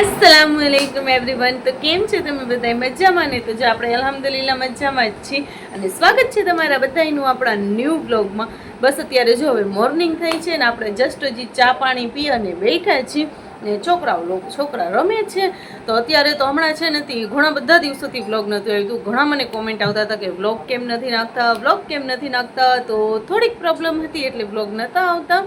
અસલામ વાલેકુમ everyone તો કેમ છે તમે બધા મજામાં ને? તો જો આપણે અલહમદુલિલ્લા મજામાં જ છીએ. અને સ્વાગત છે તમારા બધાનું આપણા ન્યૂ બ્લોગમાં બસ અત્યારે જો હવે મોર્નિંગ થઈ છે ને આપણે જસ્ટ હજી ચા પાણી પી અને બેઠા છીએ. ને છોકરાઓ લોકો, છોકરા રમે છે. તો અત્યારે તો હમણાં છે નથી ઘણા બધા દિવસોથી વ્લોગ નથી આવ્યું ઘણા મને કોમેન્ટ આવતા હતા કે વ્લોગ કેમ નથી નાખતા વ્લોગ કેમ નથી નાખતા? તો થોડીક પ્રોબ્લેમ હતી એટલે વ્લોગ નહોતા આવતા.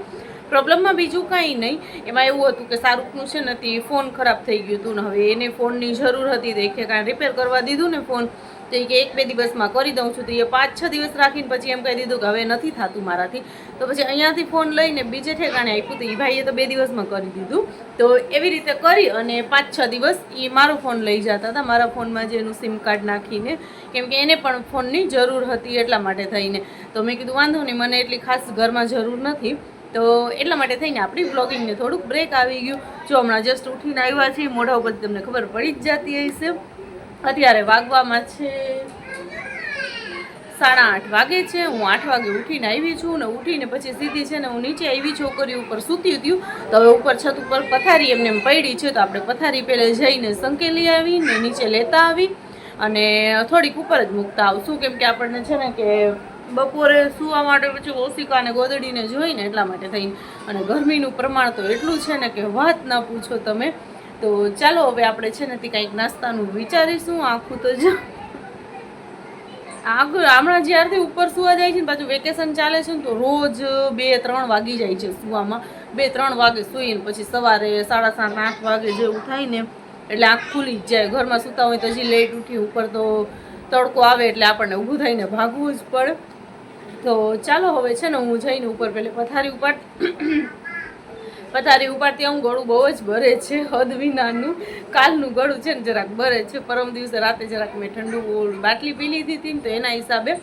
પ્રોબ્લેમમાં બીજું કાંઈ નહીં. એમાં એવું હતું કે શાહરૂખનું છે ને તે ફોન ખરાબ થઈ ગયું હતું ને હવે એને ફોનની જરૂર હતી તો એક કે રિપેર કરવા દીધું ને ફોન. તો એ કે એક બે દિવસમાં કરી દઉં છું. તો એ પાંચ છ દિવસ રાખીને પછી એમ કહી દીધું કે હવે નથી થતું મારાથી. તો પછી અહીંયાથી ફોન લઈને બીજે ઠેકાણે આપ્યું તો એ ભાઈએ તો બે દિવસમાં કરી દીધું. તો એવી રીતે કરી અને પાંચ છ દિવસ એ મારો ફોન લઈ જતા હતા. મારા ફોનમાં જે એનું સિમ કાર્ડ નાખીને, કેમ કે એને પણ ફોનની જરૂર હતી એટલા માટે થઈને. તો મેં કીધું, વાંધો નહીં, મને એટલી ખાસ ઘરમાં જરૂર નથી. તો એટલા માટે થઈને આપણી બ્લોગિંગને થોડુંક બ્રેક આવી ગયું. જો હમણાં જસ્ટ ઉઠીને આવ્યા છીએ, મોઢા ઉપર તમને ખબર પડી જ જતી હશે. અત્યારે વાગવામાં છે સાડા આઠ વાગે છે. હું આઠ વાગે ઉઠીને આવી છું ને ઉઠીને પછી સીધી છે ને હું નીચે આવી છોકરી ઉપર સૂતી હતી. તો હવે ઉપર છત ઉપર પથારી એમને એમ પડી છે, તો આપણે પથારી પહેલે જઈને સંકેલી આવી ને નીચે લેતા આવી. અને થોડીક ઉપર જ મૂકતા આવશું. કેમ કે આપણને છે ને કે બપોરે સૂવા માટે પછી ઓશિકા અને ગોદડીને જોઈને એટલા માટે થઈને, અને ગરમીનું પ્રમાણ તો એટલું છે ને કે વાત ના પૂછો તમે. તો ચાલો હવે આપણે છે ને તે કંઈક નાસ્તાનું વિચારીશું, આખું તો જ. આગળ હમણાં જ્યારથી ઉપર સુવા જાય છે ને, પાછું વેકેશન ચાલે છે ને, તો રોજ બે ત્રણ વાગી જાય છે સુવામાં. બે ત્રણ વાગે સૂઈને પછી સવારે સાડા સાત, આઠ વાગે જેવું થાય ને, એટલે આંખ ખુલી જ જાય. ઘરમાં સૂતા હોય તો હજી લેટ ઉઠી ઉપર તો તડકો આવે એટલે આપણને ઊભું થઈને ભાગવું જ પડે. તો ચાલો હવે છે ને હું જઈને ઉપર પેલે પથારી ઉપર પથારી ઉપાડતી આવું ગળું બહુ જ ભરે છે, હદ વિનાનું. કાલનું ગળું છે ને જરાક ભરે છે. પરમ દિવસે રાતે જરાક મેં ઠંડુ બાટલી પી લીધી હતી ને તો એના હિસાબે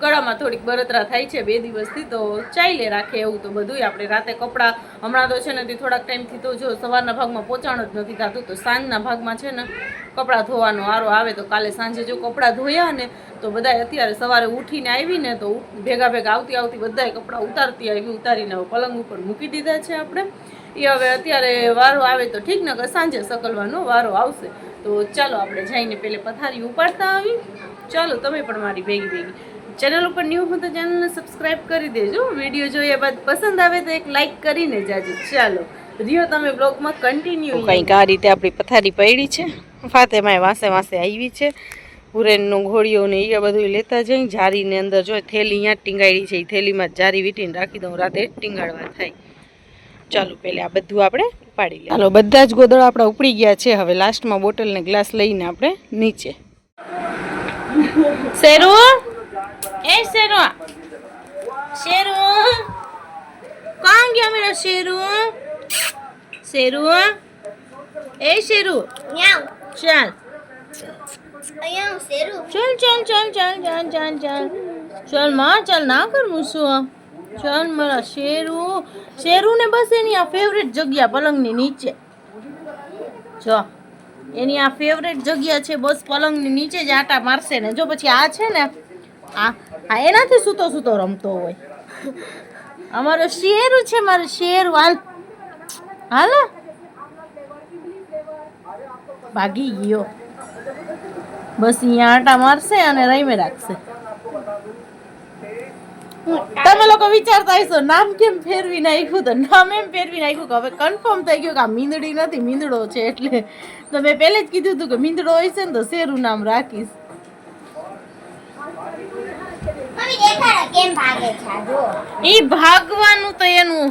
ગળામાં થોડીક બળતરા થાય છે બે દિવસથી, તો ચાલે રાખે એવું તો બધુંય. આપણે રાતે કપડાં, હમણાં તો છે ને તે થોડાક ટાઈમથી તો જો સવારના ભાગમાં પોચાણ જ નથી થતું, તો સાંજના ભાગમાં છે ને, કપડાં ધોવાનો વારો આવે, તો કાલે સાંજે જો કપડાં ધોયા ને, તો બધાય અત્યારે સવારે ઉઠીને આવી ને તો ભેગા ભેગા આવતી આવતી બધાય કપડાં ઉતારતી આવી, ઉતારીને પલંગ ઉપર મૂકી દીધા છે આપણે. એ હવે અત્યારે વારો આવે તો ઠીક ને સાંજે સકલવાનો વારો આવશે. તો ચાલો આપણે જઈને પહેલે પથારી ઉપાડતા આવી. ચાલો તમે પણ મારી ભેગી ભેગી. ચેનલ ઉપર ન્યૂ હું તો ચેનલને સબસ્ક્રાઇબ કરી દેજો. વીડિયો જોયા બાદ પસંદ આવે તો એક લાઈક કરીને જાજો. ચાલો, રિયો, તમે બ્લોગમાં કન્ટિન્યુ કંઈક આ રીતે આપણી પથારી પડી છે. ફાતેમાએ વાંસે વાંસે આવી છે. પુરેનનું ઘોડીઓ ને એ બધું લેતા જઈ. જારીને અંદર જો થેલી અહીંયા ટીંગાડી છે એ થેલીમાં જારી વીટીને રાખી દઉં. રાતે ટીંગાડવા થાય. ચાલો, પહેલાં આ બધું આપણે ઉપાડી લઈએ. ચાલો, બધા જ ગોદળો આપણા ઉપડી ગયા છે. હવે લાસ્ટમાં બોટલને ગ્લાસ લઈને આપણે નીચે. શેરુ? એ શેરુ. શેરુ. કાં ગયા મેરા શેરુ? શેરુ? એ શેરુ. ચાલ. ચલ ચાલ ચાલ ચાલ ચાલ ચાલ ચાલ. ચાલમાં ચાલ ના કર શું? ચાલ મારા શેરુ. શેરુ ને બસ એની આ ફેવરેટ જગ્યા પલંગની નીચે. જો એની આ ફેવરેટ જગ્યા છે બસ પલંગની નીચે જ આટા મારશે ને. જો પછી આ છે ને આ હા એનાથી સૂતો સૂતો રમતો હોય. અમારો શેરું છે, મારો શેર. વાલ હાલો. ભાગી ગયો. બસ અહીંયા આટા મારશે અને રહીમે રાખશે. તમે લોકો વિચારતા હશો, નામ કેમ ફેરવી નાખ્યું તો? નામ એમ ફેરવી નાખ્યું કે હવે કન્ફર્મ થઈ ગયું કે આ મીંદડી નથી, મીંદડો છે એટલે. તો મેં પહેલે જ કીધું હતું કે મીંદડો હોય છે ને તો શેરું નામ રાખીશ. મમ્મી દેખાડો કેમ ભાગે છે? જો એ ભાગવાનું તો એનું.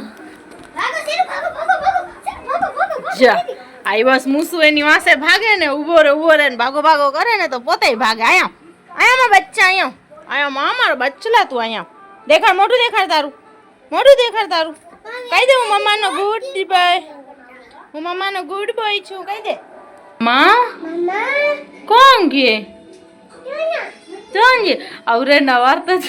ભાગો શેરું ભાગો? ભાગો ભાગો ભાગો? ભાગો જા. આઈ બસ મુસુ એની વાસે ભાગે ને ઊભો રે ઊભો રે ને ભાગો ભાગો કરે ને તો પોતે ભાગે. આયા. આયા માં બચ્ચા આયા. આયા માં અમારો બચ્ચલા તું આયા. દેખાડ મોઢું દેખાડ તારું. મોઢું દેખાડ તારું. કહી દે હું મમ્માનો ગુડ બોય હું મમ્માનો ગુડ બોય છું. કહી દે. માં? કોણ કે? જોંજે અવરે વાર્તા જ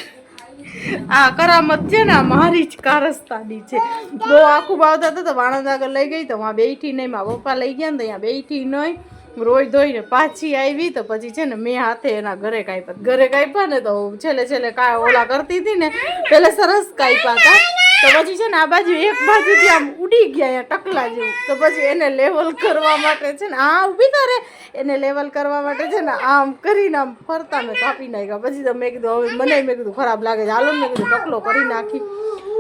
આ કરામત છે ને મારી જ કારસ્તાની છે. બહુ આખું બાવતા હતા, તો વાણંદ આગળ લઈ ગઈ, તો વાં બેઠી નહીં, મારા પપ્પા લઈ ગયા ને, તો અહીંયા બેઠી નહીં. રોઈ ધોઈને પાછી આવી, તો પછી છે ને, મેં હાથે એના ઘરે કાપ્યા. ઘરે કાપ્યા ને, તો છેલ્લે છેલ્લે કા ઓલા કરતી હતી ને પેલે સરસ કાપ્યા હતા. તો પછી છે ને આ બાજુ એક બાજુથી આમ ઉડી ગયા ટકલા જેવું. તો પછી એને લેવલ કરવા માટે છે ને આ ઊભી તારે એને લેવલ કરવા માટે છે ને આમ કરીને આમ ફરતા મેં કાપી નાખ્યા. પછી તો મેં કીધું, હવે મને મેં કીધું, ખરાબ લાગે છે. હાલો મેં કીધું, ટકલો કરી નાખી.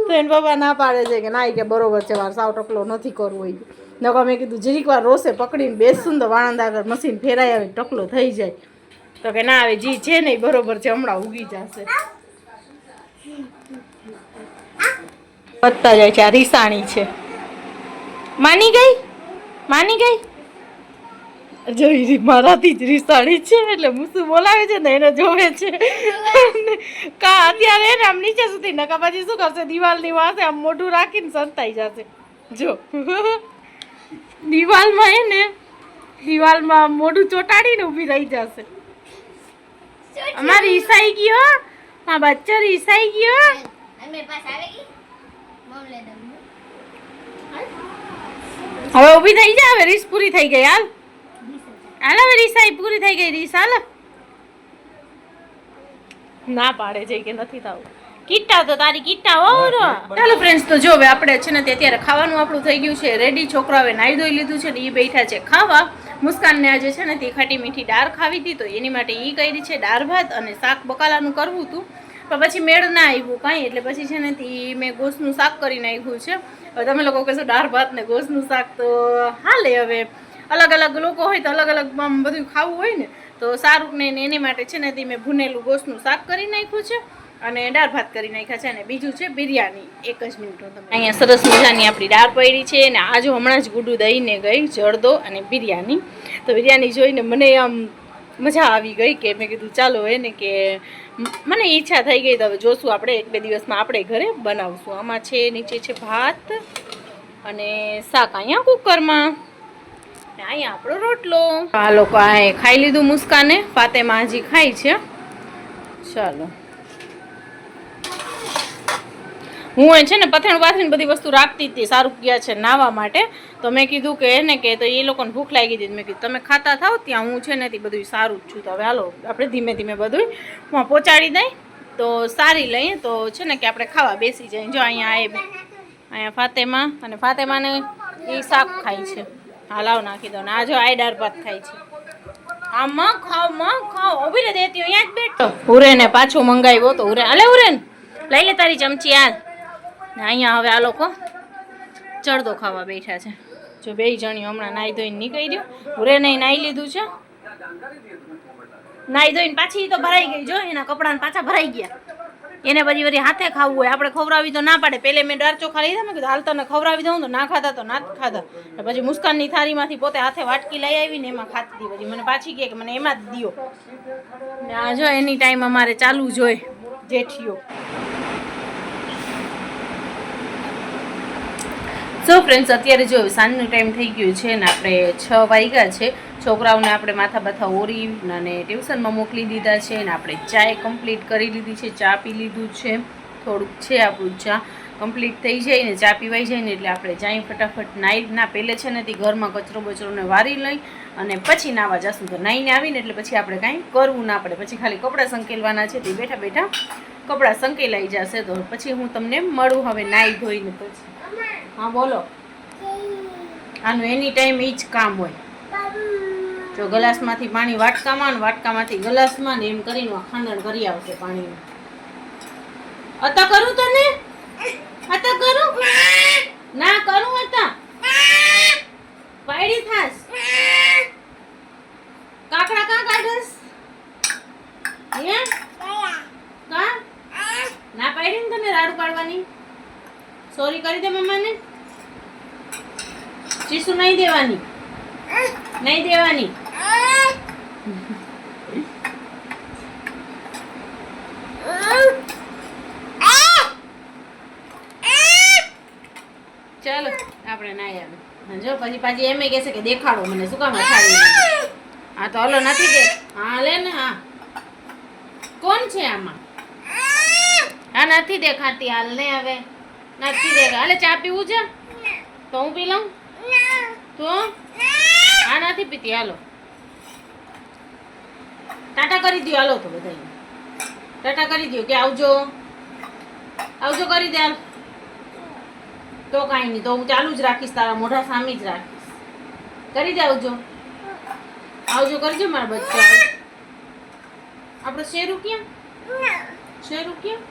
તો એને બાબા ના પાડે છે કે ના કે બરોબર છે વાર સાવ ટકલો નથી કરવો એ નકર મેં કીધું જરીક વાર રોસે પકડીને બેસું તો વાણંદ આગળ મશીન ફેરાઈ આવે ટકલો થઈ જાય. તો કે ના આવે જી છે ને ઈ બરોબર છે, હમણાં ઉગી જશે. વધતા જાય છે, આ રીસાણી છે. માની ગઈ? માની ગઈ? જોઈ મારાથી જ રીસાણી છે, એટલે મુસુ બોલાવે છે ને એને જોવે છે. કા અત્યારે એને આમ નીચે સુધી નકા પછી શું કરશે? દિવાલની વાસે આમ મોઢું રાખીને સંતાઈ જશે. જો. દિવાલમાં એને દિવાલમાં મોઢું ચોટાડીને ઊભી રહી જશે. અમારે ઈસાઈ ગયો? આ બચ્ચો ઈસાઈ ગયો? હવે ઊભી થઈ જા હવે રીસ પૂરી થઈ ગઈ હાલ. હાલ હવે રીસાઈ પૂરી થઈ ગઈ રીસ હાલ. ના પાડે છે કે નથી થવું. કિટ્ટા તો તારી કિટ્ટા હો રો. ચાલો ફ્રેન્ડ્સ તો જો હવે આપણે છે ને અત્યારે ખાવાનું આપણું થઈ ગયું છે. રેડી છોકરાઓએ નાહી ધોઈ લીધું છે ને એ બેઠા છે ખાવા. મુસ્કાનને આજે છે ને તે ખાટી મીઠી દાળ ખાવી હતી તો એની માટે એ કરી છે દાળ ભાત અને શાક બકાલાનું કરવું હતું. પણ પછી મેળ ના આવ્યું કાંઈ. એટલે પછી છે ને તે મેં ગોસનું શાક કરી નાખ્યું છે. હવે તમે લોકો કહેશો દાળ ભાત ને ગોસનું શાક, તો હાલે હવે. અલગ અલગ લોકો હોય તો અલગ અલગ બધું ખાવું હોય ને, તો સારું ને એને- માટે છે ને તે મેં ભૂનેલું ગોસનું શાક કરી નાખ્યું છે અને દાળ ભાત કરી નાખ્યા છે અને બીજું છે બિરયાની. એક જ મિનિટ હું અહીંયા સરસ મજાની આપણી દાળ પડી છે અને આજે હમણાં જ ગુડું દહીંને ગઈ જળદો અને બિરયાની. તો બિરયાની જોઈને મને આમ મજા આવી ગઈ કે મેં કીધું, ચાલો એને કે મને ઈચ્છા થઈ ગઈ તો હવે જોશું આપણે એક બે દિવસમાં આપણે ઘરે બનાવશું. આમાં છે, નીચે છે ભાત અને શાક અહીંયા કુકરમાં. અહીંયા આપણો રોટલો. આ લોકો આ ખાઈ લીધું મુસ્કાને. ફાતેમાં હજી ખાય છે. ચાલો. હું એ છે ને પથેણ પાથરીને બધી વસ્તુ રાખતી હતી, સારું ગયા છે નાવા માટે. તો મેં કીધું કે એને કે તો એ લોકોને ભૂખ લાગી હતી. મેં કીધું, તમે ખાતા થાવ ત્યાં હું છે ને તે બધું સારું જ છું. તો હવે હાલો, આપણે ધીમે ધીમે બધું હું પહોંચાડી દઈ, તો સારી લઈએ તો છે ને કે આપણે ખાવા બેસી જઈએ. જો અહીંયા આવે અહીંયા ફાતેમા અને ફાતેમાને એ શાક ખાય છે. હા, લાવ નાખી દો ને. આ જો આયડાર ભાત ખાય છે. આ મ ખાવ, માં ખાવ. ઊભી દેતી અહીંયા જ બેઠો. ઉરેને પાછું મંગાવ્યો તો ઉરે અલે ઉરેન લઈ લે તારી ચમચી આ ને અહીંયા હવે આ લોકો ચડદો ખાવા બેઠા છે. જો બે જણીઓ હમણાં નાહી ધોઈને નીકળી ગયો. ઉરે નહીં નાહી લીધું છે. નાહી ધોઈને પાછી તો ભરાઈ ગઈ. જો એના કપડાને પાછા ભરાઈ ગયા. એને બધી વળી હાથે ખાવું હોય. આપણે ખવડાવી તો ના પાડે. પેલે મેં ડાર ચોખા લીધા. મેં કીધું, હાલ તને ખવડાવી દઉં તો ના ખાતા તો ના ખાધા. પછી મુસ્કાનની થાળીમાંથી પોતે હાથે વાટકી લઈ આવીને એમાં ખાતી હતી પછી મને પાછી કહે કે મને એમાં જ દિયો. ને આ જો એની ટાઈમ અમારે ચાલુ જોઈએ જેઠીઓ સો ફ્રેન્ડ્સ અત્યારે જો સાંજનો ટાઈમ થઈ ગયો છે ને આપણે છ વાગ્યા છે, છોકરાઓને આપણે માથા બાથા ઓરી અને ટ્યુશનમાં મોકલી દીધા છે ને આપણે ચાય કમ્પ્લીટ કરી લીધી છે, ચા પી લીધું છે, થોડુંક છે આપણું ચા કમ્પ્લીટ થઈ જાય ને ચા પીવાઈ જાય ને એટલે આપણે જાય ફટાફટ નાઈટના પહેલે છે ને તે ઘરમાં કચરો બચરોને વારી લઈ અને પછી નાવા જશું. તો નાઈને આવીને એટલે પછી આપણે કાંઈ કરવું ના પડે. પછી ખાલી કપડાં સંકેલવાના છે, તે બેઠા બેઠા કપડાં સંકેલાઈ જશે. તો પછી હું તમને મળું હવે નાઈ ધોઈને પછી. હા, બોલો. આનું એની ટાઈમ એ જ કામ હોય. જો ગ્લાસમાંથી પાણી વાટકામાં ને વાટકામાંથી ગ્લાસમાં ને એમ કરીને ખાંડણ કરી આવશે પાણીનું. અતા કરું તને અતા કરું ના કરું અતા પાયડી થાસ કાકડા કા કાઢસ હે કા ના પાયડી ને તને રાડુ પાડવાની સોરી કરી દે મમ્માને ચીસુ નહીં દેવાની નહીં દેવાની ચાલો, આપણે ના જો, પછી પાછી એમ કહેશે કે દેખાડો મને, શું કામ અઠાડી હા તો હલો નથી દે હા લે ને હા કોણ છે આમાં? હા નથી દેખાતી હાલ ને હવે. નથી દેખા, હાલે ચા પીવું છે? તો હું પી લઉં? તો? આ નથી પીતી, હાલો. ટાટા કરી દો હાલો તો બધા ટાટા કરી દો કે આવજો. આવજો કરી દે તો કાંઈ નહીં, તો હું ચાલુ જ રાખીશ, તારા મોઢા સામે જ રાખીશ. કરી દે આવજો. આવજો, કરજો મારા બચ્ચા. આપણો શેરું ક્યાં? શેરું ક્યાં?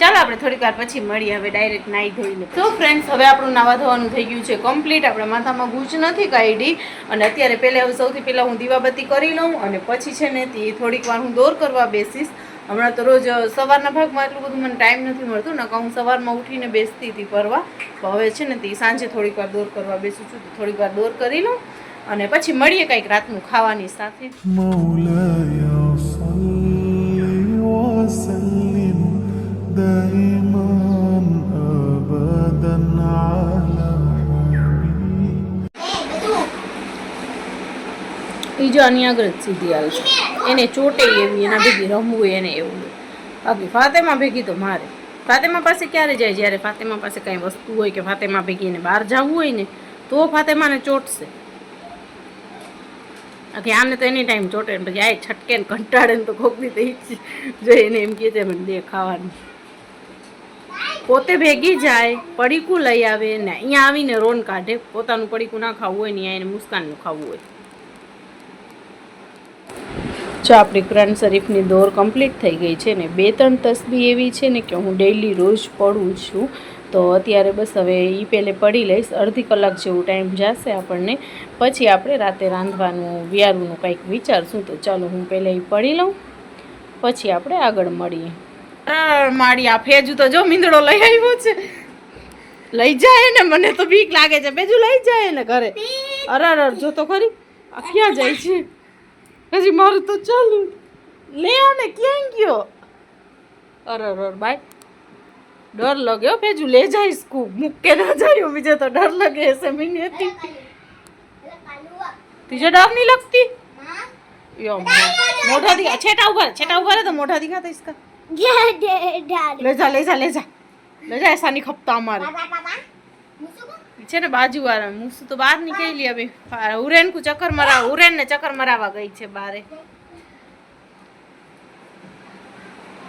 ચાલો આપણે થોડીક વાર પછી મળીએ, હવે ડાયરેક્ટ નાહી ધોઈને. તો ફ્રેન્ડ્સ હવે આપણું નાવા ધોવાનું થઈ ગયું છે કમ્પ્લીટ આપણે માથામાં ગૂંચ નથી કાઢી. અને અત્યારે પહેલાં સૌથી પહેલાં હું દીવાબત્તી કરી લઉં અને પછી છે ને તે થોડીક વાર હું દોર કરવા બેસીશ. હમણાં તો રોજ સવારના ભાગમાં એટલું બધું મને ટાઈમ નથી મળતું ને હું સવારમાં ઉઠીને બેસતી હતી ફરવા. હવે છે ને, તે સાંજે થોડીક વાર દોર કરવા બેસું છું, તો થોડીક વાર દોર કરી લઉં અને પછી મળીએ કંઈક રાતનું ખાવાની સાથે. બીજો આની આગળ જ સીધી આવશે એને ચોટે એવી, એના ભેગી રમવું એને એવું બાકી ફાતેમા ભેગી તો મારે. ફાતેમા પાસે ક્યારે જાય? જ્યારે ફાતેમા પાસે કાંઈ વસ્તુ હોય કે ફાતેમા ભેગી એને બહાર જવું હોય ને, તો ફાતેમાને ચોટશે. બાકી આને તો એની ટાઈમ ચોટે ને પછી આ છટકે ને કંટાળે ને તો ખોકરી થઈ જ જોઈએ એને એમ કહે છે, મને દે ખાવાનું. પોતે ભેગી જાય, પડીકું લઈ આવે ને અહીંયા આવીને રોન કાઢે. પોતાનું પડીકું ના ખાવું હોય ને અહીંયા એને મુસ્કાનનું ખાવું હોય. જો આપણી કુરાન શરીફની દોર કમ્પ્લીટ થઈ ગઈ છે ને બે ત્રણ તસબી એવી છે ને કે હું ડેઈલી રોજ પડું છું, તો અત્યારે બસ હવે એ પહેલે પડી લઈશ. અડધી કલાક જેવું ટાઈમ જશે આપણને. પછી આપણે રાતે રાંધવાનું વિયારવાનું કંઈક વિચારશું. તો ચાલો હું પહેલાં એ પડી લઉં, પછી આપણે આગળ મળીએ. મારી આ ફેજુ તો જો મીંદડો લઈ આવ્યો છે. લઈ જાય ને, મને તો બીક લાગે છે. બેજુ લઈ જાય ને ઘરે. અરે અરે જો તો ખરી. ક્યાં જાય છે? હજી મારું તો ચાલુ લે ને ક્યાં ગયો અરે અરે બાય ડર લાગ્યો ભેજુ લે જઈશ ખૂબ મૂકે ના જાય બીજે તો ડર લગે છે મીની હતી તુજે ડર નહીં લગતી યો મોઢા દી છેટા ઉભા રહે, છેટા ઉભા રહે તો મોઢા દિખાતા इसका ले जा ले जा ले जा ले जा ऐसा नहीं खपता हमारे છે ને બાજુ વાળા તો બહાર નીકળી હવે. ઉરેન કુ ચક્કર મરાવ ઉરેન ને ચક્કર મરાવા ગઈ છે બારે.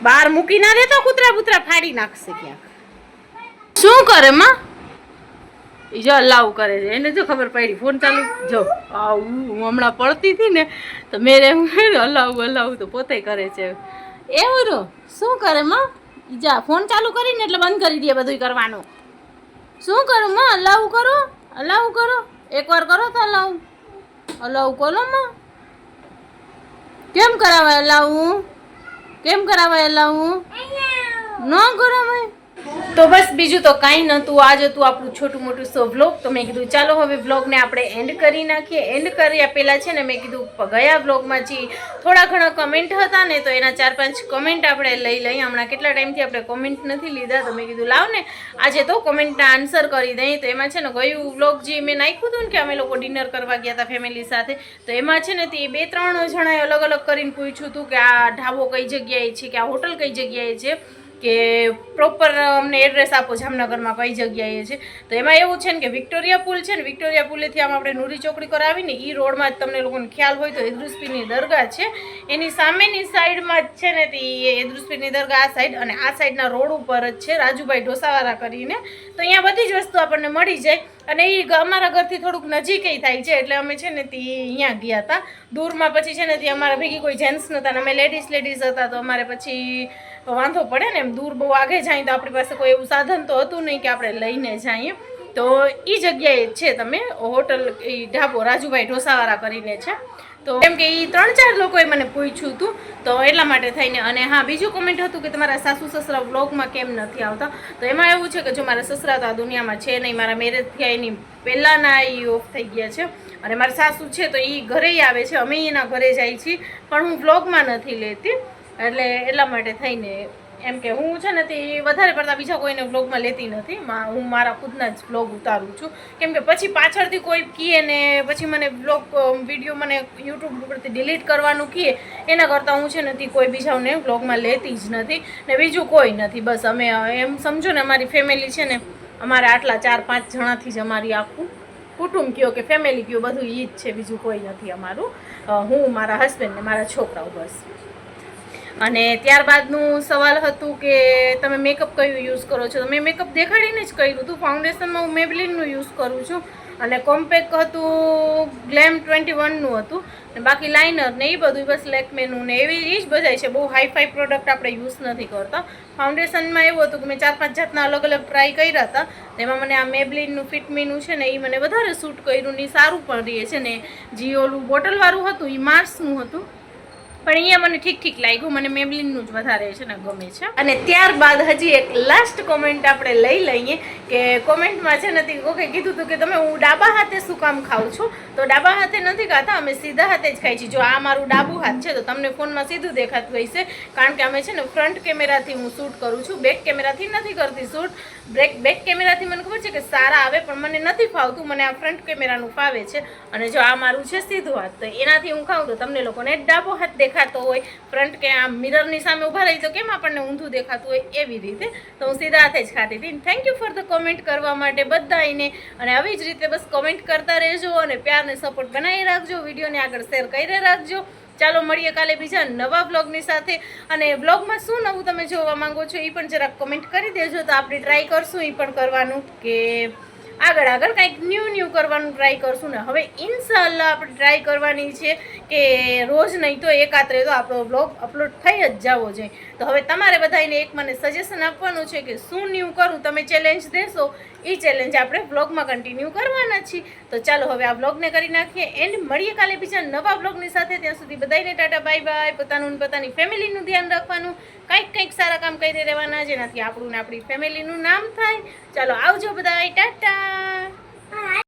બહાર મૂકી ના દે તો કૂતરા બુતરા ફાડી નાખશે ક્યાંક. શું કરે માં? જો અલાવ કરે છે. એને જો ખબર પડી. ફોન ચાલુ જો. આવું, હું હમણાં પડતી હતી ને, તો મેરે એમ હલાવ હલાવ તો પોતે કરે છે. એવું રો શું કરે માં? ઈ જા, ફોન ચાલુ કરીને એટલે બંધ કરી દે બધું કરવાનું. શું કરું માં? અલાવ કરો? અલાવ કરો? એકવાર કરો તો અલાવ અલાવ કરો માં? કેમ કરાવે અલાવ કેમ કરાવે અલાવ ન કરાવાય. તો બસ બીજું તો કાંઈ નહોતું આજ હતું આપણું છોટું મોટું સો વ્લોગ તો મેં કીધું, ચાલો હવે વ્લોગને આપણે એન્ડ કરી નાખીએ. એન્ડ કર્યા પહેલાં છે ને, મેં કીધું ગયા વ્લોગમાં જે થોડા ઘણા કમેન્ટ હતા ને, તો એના ચાર પાંચ કમેન્ટ આપણે લઈ લઈએ. હમણાં કેટલા ટાઈમથી આપણે કમેન્ટ નથી લીધા, તો મેં કીધું, લાવ ને, આજે તો કમેન્ટના આન્સર કરી દઈએ. તો એમાં છે ને, ગયું વ્લોગ જે મેં નાખ્યું હતું ને, કે અમે લોકો ડિનર કરવા ગયા હતા ફેમિલી સાથે, તો એમાં છે ને, તે બે ત્રણ જણાએ અલગ અલગ કરીને પૂછ્યું હતું કે આ ઢાબો કઈ જગ્યાએ છે, કે આ હોટલ કઈ જગ્યાએ છે. કે પ્રોપર અમને એડ્રેસ આપો જામનગરમાં કઈ જગ્યાએ છે. તો એમાં એવું છે ને કે વિક્ટોરિયા પુલ છે ને, વિક્ટોરિયા પુલેથી આમ આપણે નુરી ચોકડી કરાવીને એ રોડમાં જ તમને લોકોને ખ્યાલ હોય તો એદરુસ્પીની દરગાહ છે. એની સામેની સાઈડમાં જ છે ને તે એદરુસ્પીની દરગાહ આ સાઈડ અને આ સાઈડના રોડ ઉપર જ છે રાજુભાઈ ઢોસાવાળા કરીને. તો અહીંયા બધી જ વસ્તુ આપણને મળી જાય અને એ અમારા ઘરથી થોડુંક નજીક થાય છે, એટલે અમે છે ને તે અહીંયા ગયા હતા દૂરમાં પછી છે ને તે અમારા ભેગી કોઈ જેન્ટ્સ નહોતા અમે લેડીઝ લેડીઝ હતા તો અમારે પછી વાંધો પડે ને એમ દૂર બહુ આગે જાય તો આપણી પાસે કોઈ એવું સાધન તો હતું નહીં કે આપણે લઈને જઈએ. તો એ જગ્યાએ છે તમે, હોટલ એ ઢાબો રાજુભાઈ ઢોસાવાળા કરીને છે. તો કેમ કે એ ત્રણ ચાર લોકોએ મને પૂછ્યું હતું તો એટલા માટે થઈને અને હા, બીજું કોમેન્ટ હતું કે તમારા સાસુ સસરા વ્લોગમાં કેમ નથી આવતા? તો એમાં એવું છે કે જો મારા સસરા તો આ દુનિયામાં છે નહીં, મારા મેરેજ થયા એની પહેલાંના એ ઓફ થઈ ગયા છે. અને મારા સાસુ છે તો એ ઘરે આવે છે, અમે એના ઘરે જાય છીએ, પણ હું વ્લોગમાં નથી લેતી. એટલે એટલા માટે થઈને એમ કે હું છે ને તે વધારે પડતા બીજા કોઈને વ્લોગમાં લેતી નથી. હું મારા ખુદના જ વ્લોગ ઉતારું છું. કેમ કે પછી પાછળથી કોઈ કહે ને પછી મને વ્લોગ વીડિયો મને યુટ્યુબ ઉપરથી ડિલીટ કરવાનું કહે એના કરતાં હું છે ને તે કોઈ બીજાઓને વ્લોગમાં લેતી જ નથી ને બીજું કોઈ નથી. બસ અમે એમ સમજો ને અમારી ફેમિલી છે ને, અમારે આટલા ચાર પાંચ જણાથી જ અમારી આખું કુટુંબ કયો કે ફેમિલી કયો બધું એ જ છે, બીજું કોઈ નથી અમારું. હું, મારા હસબન્ડ ને મારા છોકરાઓ બસ. અને ત્યારબાદનું સવાલ હતું કે તમે મેકઅપ કયું યુઝ કરો છો? તો મેં મેકઅપ દેખાડીને જ કર્યું હતું ફાઉન્ડેશનમાં હું મેબલિનનું યુઝ કરું છું. અને કોમ્પેક હતું ગ્લેમ ટ્વેન્ટી વનનું હતું. ને બાકી લાઇનર ને એ બધું બસ લેકમેનું ને એવી જ બધાય છે. બહુ હાઈફાઈ પ્રોડક્ટ આપણે યુઝ નથી કરતા. ફાઉન્ડેશનમાં એવું હતું કે મેં ચાર પાંચ જાતના અલગ અલગ ટ્રાય કર્યા હતા. તેમાં મને આ મેબલિનનું ફિટમીનું છે ને એ મને વધારે સૂટ કર્યું ને સારું પણ રહે છે ને. જે ઓલું બોટલવાળું હતું એ માર્સનું હતું. પણ અહીંયા મને ઠીક ઠીક લાગ્યું. મને મેબલિનનું જ વધારે છે ને ગમે છે. અને ત્યારબાદ હજી એક લાસ્ટ કોમેન્ટ આપણે લઈ લઈએ કે કોમેન્ટમાં છે નથી ઓકે કીધું હતું કે તમે હું ડાબા હાથે શું કામ ખાઉં છું? તો ડાબા હાથે નથી ખાતા, અમે સીધા હાથે જ ખાઈ છીએ. જો આ મારું ડાબું હાથ છે તો તમને ફોનમાં સીધું દેખાતું હશે. કારણ કે અમે છે ને ફ્રન્ટ કેમેરાથી હું શૂટ કરું છું બેક કેમેરાથી નથી કરતી શૂટ બ્રેક બેક કેમેરાથી મને ખબર છે કે સારા આવે, પણ મને નથી ફાવતું. મને આ ફ્રન્ટ કેમેરાનું ફાવે છે. અને જો આ મારું છે સીધું હાથ, તો એનાથી હું ખાઉં તો તમને લોકોને ડાબો હાથ દેખાતો હોય. ફ્રન્ટ કે આ મિરરની સામે ઊભા રહી તો કેમ આપણને ઊંધું દેખાતું હોય એવી રીતે? તો હું સીધા હાથે જ ખાતી હતી. Thank you for the comment કરવા માટે બધાને અને આવી જ રીતે બસ કોમેન્ટ કરતા રહેજો અને પ્યારને સપોર્ટ બનાવી રાખજો. વિડીયોને આગળ શેર કરી રાખજો. ચાલો મળીએ કાલે બીજા નવા બ્લોગની સાથે. અને બ્લોગમાં શું નવું તમે જોવા માંગો છો એ પણ જરાક કમેન્ટ કરી દેજો. તો આપણે ટ્રાય કરશું એ પણ કરવાનું કે આગળ આગળ કંઈક ન્યૂ ન્યૂ કરવાનું ટ્રાય કરશું ને. હવે ઇન્શાલ્લાહ આપણે ટ્રાય કરવાની છે કે રોજ નહીં તો એકાત્રે તો આપણો બ્લોગ અપલોડ થઈ જ જવો જોઈએ. તો હવે તમારે બધાને એક મને સજેશન આપવાનું છે કે શું ન્યૂ કરું, તમે ચેલેન્જ દેશો એ ચેલેન્જ આપણે બ્લોગમાં કન્ટિન્યુ કરવાના છીએ. તો ચાલો હવે આ બ્લોગને કરી નાખીએ એન્ડ મળીએ કાલે બીજા નવા બ્લોગની સાથે. ત્યાં સુધી બધાને ટાટા બાય બાય પોતાનું પોતાની ફેમિલીનું ધ્યાન રાખવાનું. કંઈક કંઈક સારા કામ કરી રહેવાના, જેનાથી આપણું ને આપણી ફેમિલીનું નામ થાય. ચાલો આવજો બધા ટાટા.